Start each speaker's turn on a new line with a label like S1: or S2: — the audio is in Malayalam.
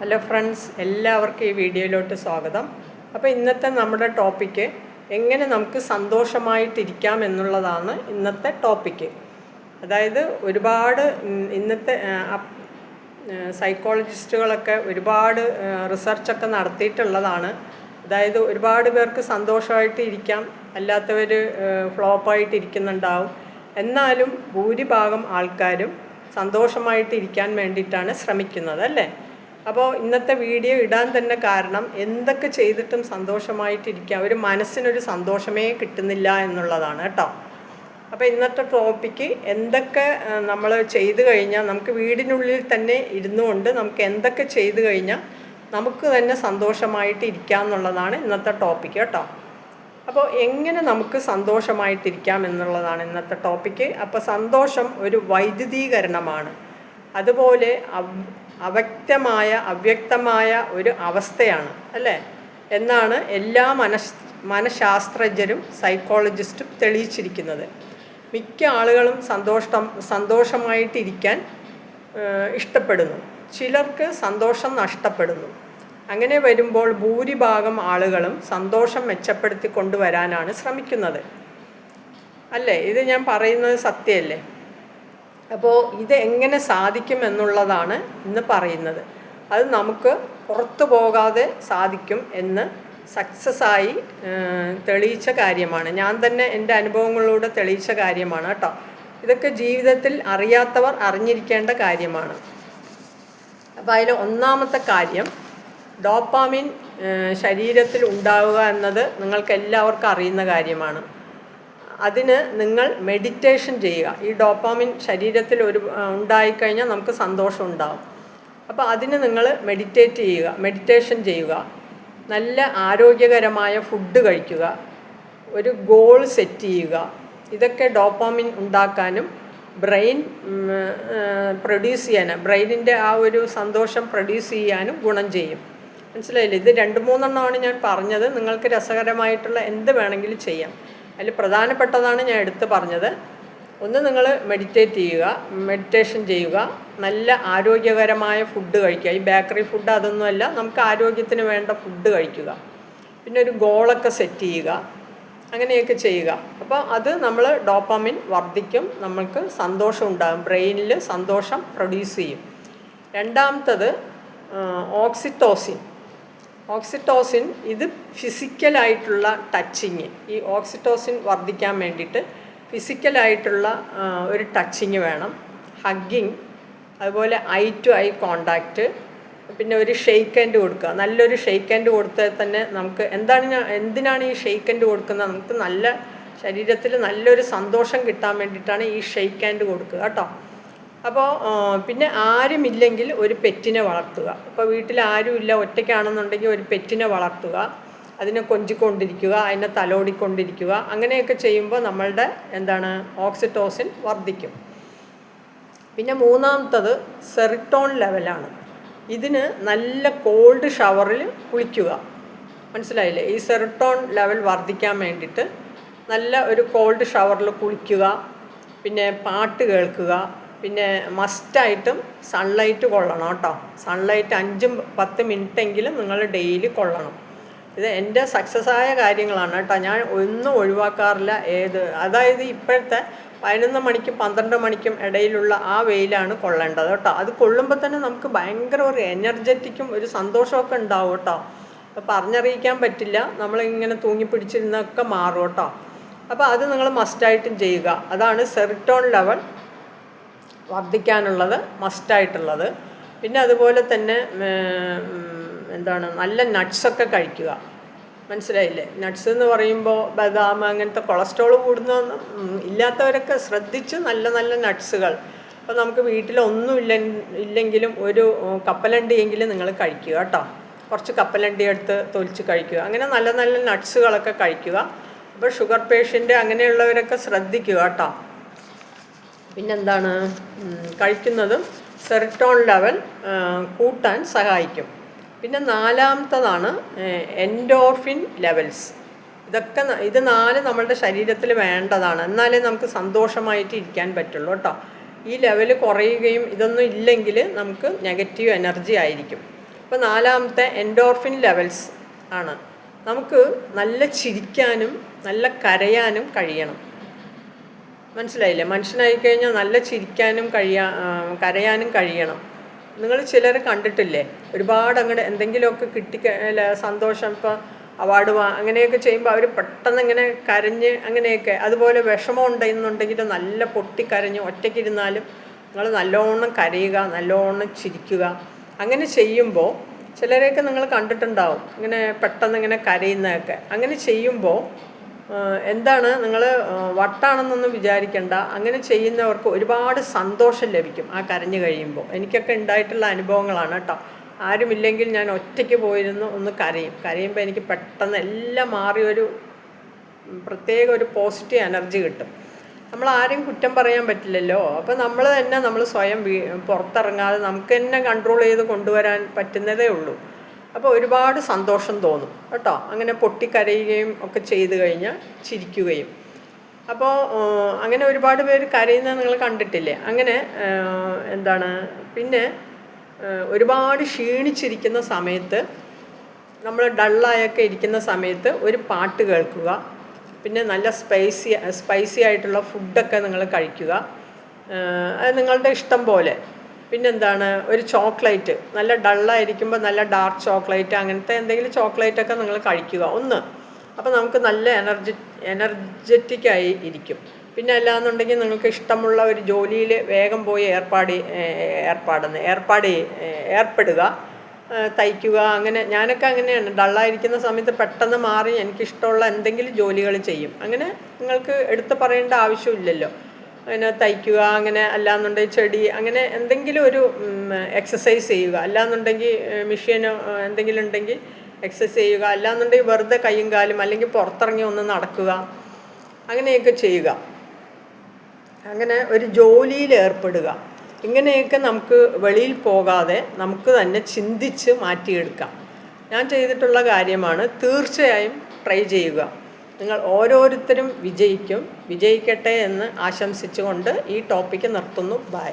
S1: ഹലോ ഫ്രണ്ട്സ് എല്ലാവർക്കും ഈ വീഡിയോയിലോട്ട് സ്വാഗതം. അപ്പോൾ ഇന്നത്തെ നമ്മുടെ ടോപ്പിക്ക് എങ്ങനെ നമുക്ക് സന്തോഷമായിട്ടിരിക്കാം എന്നുള്ളതാണ് ഇന്നത്തെ ടോപ്പിക്ക് അതായത് ഒരുപാട് ഇന്നത്തെ സൈക്കോളജിസ്റ്റുകളൊക്കെ ഒരുപാട് റിസർച്ചൊക്കെ നടത്തിയിട്ടുള്ളതാണ്. അതായത് ഒരുപാട് പേർക്ക് സന്തോഷമായിട്ട് ഇരിക്കാം അല്ലാത്തവർ ഫ്ലോപ്പായിട്ട് ഇരിക്കുന്നുണ്ടാവും എന്നാലും ഭൂരിഭാഗം ആൾക്കാരും സന്തോഷമായിട്ട് ഇരിക്കാൻ വേണ്ടിയിട്ടാണ് ശ്രമിക്കുന്നത് അല്ലേ? അപ്പോൾ ഇന്നത്തെ വീഡിയോ ഇടാൻ തന്നെ കാരണം എന്തൊക്കെ ചെയ്തിട്ടും സന്തോഷമായിട്ടിരിക്കുക ഒരു മനസ്സിനൊരു സന്തോഷമേ കിട്ടുന്നില്ല എന്നുള്ളതാണ് കേട്ടോ. അപ്പോൾ ഇന്നത്തെ ടോപ്പിക്ക് എന്തൊക്കെ നമ്മൾ ചെയ്തു കഴിഞ്ഞാൽ നമുക്ക് വീടിനുള്ളിൽ തന്നെ ഇരുന്നു കൊണ്ട് നമുക്ക് എന്തൊക്കെ ചെയ്തു കഴിഞ്ഞാൽ നമുക്ക് തന്നെ സന്തോഷമായിട്ട് ഇരിക്കാം എന്നുള്ളതാണ് ഇന്നത്തെ ടോപ്പിക്ക് കേട്ടോ. അപ്പോൾ എങ്ങനെ നമുക്ക് സന്തോഷമായിട്ടിരിക്കാം എന്നുള്ളതാണ് ഇന്നത്തെ ടോപ്പിക്ക് അപ്പോൾ സന്തോഷം ഒരു വൈദ്യുതീകരണമാണ്. അതുപോലെ അവ്യക്തമായ അവ്യക്തമായ ഒരു അവസ്ഥയാണ് അല്ലേ? എന്നാണ് എല്ലാ മനഃ മനഃശാസ്ത്രജ്ഞരും സൈക്കോളജിസ്റ്റും തെളിയിച്ചിരിക്കുന്നത്. മിക്ക ആളുകളും സന്തോഷം സന്തോഷമായിട്ടിരിക്കാൻ ഇഷ്ടപ്പെടുന്നു. ചിലർക്ക് സന്തോഷം നഷ്ടപ്പെടുന്നു. അങ്ങനെ വരുമ്പോൾ ഭൂരിഭാഗം ആളുകളും സന്തോഷം മെച്ചപ്പെടുത്തി കൊണ്ടുവരാനാണ് ശ്രമിക്കുന്നത്. അല്ലേ? ഇത് ഞാൻ പറയുന്നത് സത്യമല്ലേ? അപ്പോൾ ഇത് എങ്ങനെ സാധിക്കും എന്നുള്ളതാണ് ഇന്ന് പറയുന്നത്. അത് നമുക്ക് പുറത്തു പോകാതെ സാധിക്കും എന്ന് സക്സസ് ആയി ഏഹ്, തെളിയിച്ച കാര്യമാണ്. ഞാൻ തന്നെ എന്റെ അനുഭവങ്ങളിലൂടെ തെളിയിച്ച കാര്യമാണ് കേട്ടോ. ഇതൊക്കെ ജീവിതത്തിൽ അറിയാത്തവർ അറിഞ്ഞിരിക്കേണ്ട കാര്യമാണ്. അപ്പോൾ അതിൽ ഒന്നാമത്തെ കാര്യം ഡോപ്പാമിൻ ശരീരത്തിൽ ഉണ്ടാവുക എന്നത് നിങ്ങൾക്ക് എല്ലാവർക്കും അറിയുന്ന കാര്യമാണ്. അതിന് നിങ്ങൾ മെഡിറ്റേഷൻ ചെയ്യുക. ഈ ഡോപ്പാമിൻ ശരീരത്തിൽ ഒരു ഉണ്ടായിക്കഴിഞ്ഞാൽ നമുക്ക് സന്തോഷം ഉണ്ടാവും. അപ്പോൾ അതിന് നിങ്ങൾ മെഡിറ്റേറ്റ് ചെയ്യുക മെഡിറ്റേഷൻ ചെയ്യുക. നല്ല ആരോഗ്യകരമായ ഫുഡ് കഴിക്കുക. ഒരു ഗോൾ സെറ്റ് ചെയ്യുക. ഇതൊക്കെ ഡോപ്പാമിൻ ഉണ്ടാക്കാനും ബ്രെയിൻ പ്രൊഡ്യൂസ് ചെയ്യാനും ബ്രെയിനിന്റെ ആ ഒരു സന്തോഷം പ്രൊഡ്യൂസ് ചെയ്യാനും ഗുണം ചെയ്യും. മനസ്സിലായില്ലേ? ഇത് രണ്ട് മൂന്നെണ്ണമാണ് ഞാൻ പറഞ്ഞത്. നിങ്ങൾക്ക് രസകരമായിട്ടുള്ള എന്ത് വേണമെങ്കിലും ചെയ്യാം. അതിൽ പ്രധാനപ്പെട്ടതാണ് ഞാൻ എടുത്തു പറഞ്ഞത്. ഒന്ന് നിങ്ങൾ മെഡിറ്റേറ്റ് ചെയ്യുക മെഡിറ്റേഷൻ ചെയ്യുക. നല്ല ആരോഗ്യകരമായ ഫുഡ് കഴിക്കുക. ഈ ബേക്കറി ഫുഡ് അതൊന്നുമല്ല നമുക്ക് ആരോഗ്യത്തിന് വേണ്ട ഫുഡ് കഴിക്കുക. പിന്നെ ഒരു ഗോളൊക്കെ സെറ്റ് ചെയ്യുക. അങ്ങനെയൊക്കെ ചെയ്യുക. അപ്പോൾ അത് നമ്മൾ ഡോപ്പാമിൻ വർദ്ധിക്കും നമ്മൾക്ക് സന്തോഷം ഉണ്ടാകും. ബ്രെയിനിൽ സന്തോഷം പ്രൊഡ്യൂസ് ചെയ്യും. രണ്ടാമത്തത് ഓക്സിറ്റോസിൻ ഓക്സിറ്റോസിൻ ഇത് ഫിസിക്കലായിട്ടുള്ള ടച്ചിങ്. ഈ ഓക്സിറ്റോസിൻ വർദ്ധിക്കാൻ വേണ്ടിയിട്ട് ഫിസിക്കലായിട്ടുള്ള ഒരു ടച്ചിങ് വേണം. ഹഗ്ഗിങ് അതുപോലെ ഐ ടു ഐ കോണ്ടാക്റ്റ് പിന്നെ ഒരു ഷെയ്ക്ക് കൊടുക്കുക. നല്ലൊരു ഷെയ്ക്ക് ഹാൻഡ് കൊടുത്താൽ തന്നെ നമുക്ക് എന്താണ് ഞാൻ എന്തിനാണ് ഈ ഷെയ്ക്ക് ഹാൻഡ് കൊടുക്കുന്നത്? നമുക്ക് നല്ല ശരീരത്തിൽ നല്ലൊരു സന്തോഷം കിട്ടാൻ വേണ്ടിയിട്ടാണ് ഈ ഷെയ്ക്ക് ഹാൻഡ് കൊടുക്കുക കേട്ടോ. അപ്പോൾ പിന്നെ ആരുമില്ലെങ്കിൽ ഒരു പെറ്റിനെ വളർത്തുക. അപ്പോൾ വീട്ടിൽ ആരുമില്ല ഒറ്റയ്ക്കാണെന്നുണ്ടെങ്കിൽ ഒരു പെറ്റിനെ വളർത്തുക. അതിനെ കൊഞ്ചിക്കൊണ്ടിരിക്കുക അതിനെ തലോടിക്കൊണ്ടിരിക്കുക. അങ്ങനെയൊക്കെ ചെയ്യുമ്പോൾ നമ്മളുടെ എന്താണ് ഓക്സിറ്റോസിൻ വർദ്ധിക്കും. പിന്നെ മൂന്നാമത്തത് സെറിട്ടോൺ ലെവലാണ്. ഇതിന് നല്ല കോൾഡ് ഷവറിൽ കുളിക്കുക. മനസ്സിലായില്ലേ? ഈ സെറിട്ടോൺ ലെവൽ വർദ്ധിക്കാൻ വേണ്ടിയിട്ട് നല്ല ഒരു കോൾഡ് ഷവറിൽ കുളിക്കുക. പിന്നെ പാട്ട് കേൾക്കുക. പിന്നെ മസ്റ്റായിട്ടും സൺലൈറ്റ് കൊള്ളണം കേട്ടോ. സൺലൈറ്റ് അഞ്ചും പത്ത് മിനിറ്റെങ്കിലും നിങ്ങൾ ഡെയിലി കൊള്ളണം. ഇത് എന്റെ സക്സസ് ആയ കാര്യങ്ങളാണ് കേട്ടോ. ഞാൻ ഒന്നും ഒഴിവാക്കാറില്ല. ഏത് അതായത് ഇപ്പോഴത്തെ പതിനൊന്ന് മണിക്കും പന്ത്രണ്ട് മണിക്കും ഇടയിലുള്ള ആ വെയിലാണ് കൊള്ളേണ്ടത് കേട്ടോ. അത് കൊള്ളുമ്പോൾ തന്നെ നമുക്ക് ഭയങ്കര ഒരു എനർജറ്റിക്കും ഒരു സന്തോഷമൊക്കെ ഉണ്ടാവും കേട്ടോ. പറഞ്ഞറിയിക്കാൻ പറ്റില്ല. നമ്മളിങ്ങനെ തൂങ്ങിപ്പിടിച്ചിരുന്നൊക്കെ മാറും കേട്ടോ. അപ്പോൾ അത് നിങ്ങൾ മസ്റ്റായിട്ടും ചെയ്യുക. അതാണ് സെറിറ്റോൺ ലെവൽ വർദ്ധിക്കാനുള്ളത് മസ്റ്റായിട്ടുള്ളത് പിന്നെ അതുപോലെ തന്നെ എന്താണ് നല്ല നട്ട്സൊക്കെ കഴിക്കുക. മനസ്സിലായില്ലേ? നട്ട്സ് എന്ന് പറയുമ്പോൾ ബദാം അങ്ങനത്തെ കൊളസ്ട്രോൾ കൂടുന്നതൊന്നും ഉം, ഇല്ലാത്തവരൊക്കെ ശ്രദ്ധിച്ച് നല്ല നല്ല നട്ട്സുകൾ അപ്പോൾ നമുക്ക് വീട്ടിലൊന്നും ഇല്ല ഇല്ലെങ്കിലും ഒരു കപ്പലണ്ടിയെങ്കിലും നിങ്ങൾ കഴിക്കുക കേട്ടോ. കുറച്ച് കപ്പലണ്ടി എടുത്ത് തൊലിച്ച് കഴിക്കുക. അങ്ങനെ നല്ല നല്ല നട്ട്സുകളൊക്കെ കഴിക്കുക. അപ്പോൾ ഷുഗർ പേഷ്യന്റ് അങ്ങനെയുള്ളവരൊക്കെ ശ്രദ്ധിക്കുക കേട്ടോ. പിന്നെന്താണ്? കഴിക്കുന്നതും സെറിട്ടോൺ ലെവൽ കൂട്ടാൻ സഹായിക്കും. പിന്നെ നാലാമത്തതാണ് എൻഡോർഫിൻ ലെവൽസ്. ഇതൊക്കെ ഇത് നാല് നമ്മളുടെ ശരീരത്തിൽ വേണ്ടതാണ്. എന്നാലേ നമുക്ക് സന്തോഷമായിട്ട് ഇരിക്കാൻ പറ്റുള്ളൂ കേട്ടോ. ഈ ലെവൽ കുറയുകയും ഇതൊന്നും ഇല്ലെങ്കിൽ നമുക്ക് നെഗറ്റീവ് എനർജി ആയിരിക്കും. അപ്പോൾ നാലാമത്തെ എൻഡോർഫിൻ ലെവൽസ് ആണ്. നമുക്ക് നല്ല ചിരിക്കാനും നല്ല കരയാനും കഴിയണം. മനസ്സിലായില്ലേ? മനുഷ്യനായി കഴിഞ്ഞാൽ നല്ല ചിരിക്കാനും കഴിയാ കരയാനും കഴിയണം. നിങ്ങൾ ചിലർ കണ്ടിട്ടില്ലേ? ഒരുപാട് അങ്ങോട്ട് എന്തെങ്കിലുമൊക്കെ കിട്ടി സന്തോഷം ഇപ്പോൾ അവാർഡ് വാ അങ്ങനെയൊക്കെ ചെയ്യുമ്പോൾ അവർ പെട്ടെന്ന് ഇങ്ങനെ കരഞ്ഞ് അങ്ങനെയൊക്കെ അതുപോലെ വിഷമം ഉണ്ടെന്നുണ്ടെങ്കിൽ നല്ല പൊട്ടിക്കരഞ്ഞ് ഒറ്റയ്ക്കിരുന്നാലും നിങ്ങൾ നല്ലോണം കരയുക നല്ലോണം ചിരിക്കുക. അങ്ങനെ ചെയ്യുമ്പോൾ ചിലരെയൊക്കെ നിങ്ങൾ കണ്ടിട്ടുണ്ടാവും ഇങ്ങനെ പെട്ടെന്ന് ഇങ്ങനെ കരയുന്നതൊക്കെ. അങ്ങനെ ചെയ്യുമ്പോൾ എന്താണ് നിങ്ങൾ വട്ടാണെന്നൊന്നും വിചാരിക്കേണ്ട. അങ്ങനെ ചെയ്യുന്നവർക്ക് ഒരുപാട് സന്തോഷം ലഭിക്കും ആ കരഞ്ഞു കഴിയുമ്പോൾ. എനിക്കൊക്കെ ഉണ്ടായിട്ടുള്ള അനുഭവങ്ങളാണ് കേട്ടോ. ആരുമില്ലെങ്കിൽ ഞാൻ ഒറ്റയ്ക്ക് പോയിരുന്നു ഒന്ന് കരയും. കരയുമ്പോൾ എനിക്ക് പെട്ടെന്ന് എല്ലാം മാറി ഒരു പ്രത്യേക ഒരു പോസിറ്റീവ് എനർജി കിട്ടും. നമ്മൾ ആരെയും കുറ്റം പറയാൻ പറ്റില്ലല്ലോ. അപ്പോൾ നമ്മൾ തന്നെ നമ്മൾ സ്വയം പുറത്തിറങ്ങാതെ നമുക്ക് തന്നെ കൺട്രോൾ ചെയ്ത് കൊണ്ടുവരാൻ പറ്റുന്നതേ ഉള്ളൂ. അപ്പോൾ ഒരുപാട് സന്തോഷം തോന്നും. കേട്ടോ? അങ്ങനെ പൊട്ടിക്കരയുകയും ഒക്കെ ചെയ്തു കഴിഞ്ഞാൽ ചിരിക്കുകയും. അപ്പോൾ അങ്ങനെ ഒരുപാട് പേര് കരയുന്നത് നിങ്ങൾ കണ്ടിട്ടില്ലേ? അങ്ങനെ എന്താണ് പിന്നെ ഒരുപാട് ക്ഷീണിച്ചിരിക്കുന്ന സമയത്ത് നമ്മൾ ഡള്ളായൊക്കെ ഇരിക്കുന്ന സമയത്ത് ഒരു പാട്ട് കേൾക്കുക. പിന്നെ നല്ല സ്പൈസി സ്പൈസി ആയിട്ടുള്ള ഫുഡൊക്കെ നിങ്ങൾ കഴിക്കുക. അത് നിങ്ങളുടെ ഇഷ്ടം പോലെ. പിന്നെന്താണ്? ഒരു ചോക്ലേറ്റ്. നല്ല ഡള്ളായിരിക്കുമ്പോൾ നല്ല ഡാർക്ക് ചോക്ലേറ്റ് അങ്ങനത്തെ എന്തെങ്കിലും ചോക്ലേറ്റ് ഒക്കെ നിങ്ങൾ കഴിക്കുക. ഒന്ന് അപ്പോൾ നമുക്ക് നല്ല എനർജി എനർജറ്റിക്കായി ഇരിക്കും. പിന്നെ അല്ലാന്നുണ്ടെങ്കിൽ നിങ്ങൾക്ക് ഇഷ്ടമുള്ള ഒരു ജോലിയിൽ വേഗം പോയി ഏർപ്പാടി ഏർപ്പാടുന്ന ഏർപ്പാട് ഏർപ്പെടുക തയ്ക്കുക അങ്ങനെ ഞാനൊക്കെ അങ്ങനെയാണ്. ഡള്ളായിരിക്കുന്ന സമയത്ത് പെട്ടെന്ന് മാറി എനിക്കിഷ്ടമുള്ള എന്തെങ്കിലും ജോലികൾ ചെയ്യും. അങ്ങനെ നിങ്ങൾക്ക് എടുത്ത് പറയേണ്ട ആവശ്യമില്ലല്ലോ. അങ്ങനെ തയ്ക്കുക അങ്ങനെ അല്ലാന്നുണ്ടെങ്കിൽ ചെടി അങ്ങനെ എന്തെങ്കിലും ഒരു എക്സസൈസ് ചെയ്യുക. അല്ലാന്നുണ്ടെങ്കിൽ മെഷീനോ എന്തെങ്കിലും ഉണ്ടെങ്കിൽ എക്സസൈസ് ചെയ്യുക. അല്ലാന്നുണ്ടെങ്കിൽ വെറുതെ കൈയും കാലും അല്ലെങ്കിൽ പുറത്തിറങ്ങി ഒന്ന് നടക്കുക. അങ്ങനെയൊക്കെ ചെയ്യുക. അങ്ങനെ ഒരു ജോലിയിൽ ഏർപ്പെടുക. ഇങ്ങനെയൊക്കെ നമുക്ക് വെളിയിൽ പോകാതെ നമുക്ക് തന്നെ ചിന്തിച്ച് മാറ്റിയെടുക്കാം. ഞാൻ ചെയ്തിട്ടുള്ള കാര്യമാണ് തീർച്ചയായും ട്രൈ ചെയ്യുക. നിങ്ങൾ ഓരോരുത്തരും വിജയിക്കും. വിജയിക്കട്ടെ എന്ന് ആശംസിച്ചുകൊണ്ട് ഈ ടോപ്പിക്ക് നിർത്തുന്നു. ബൈ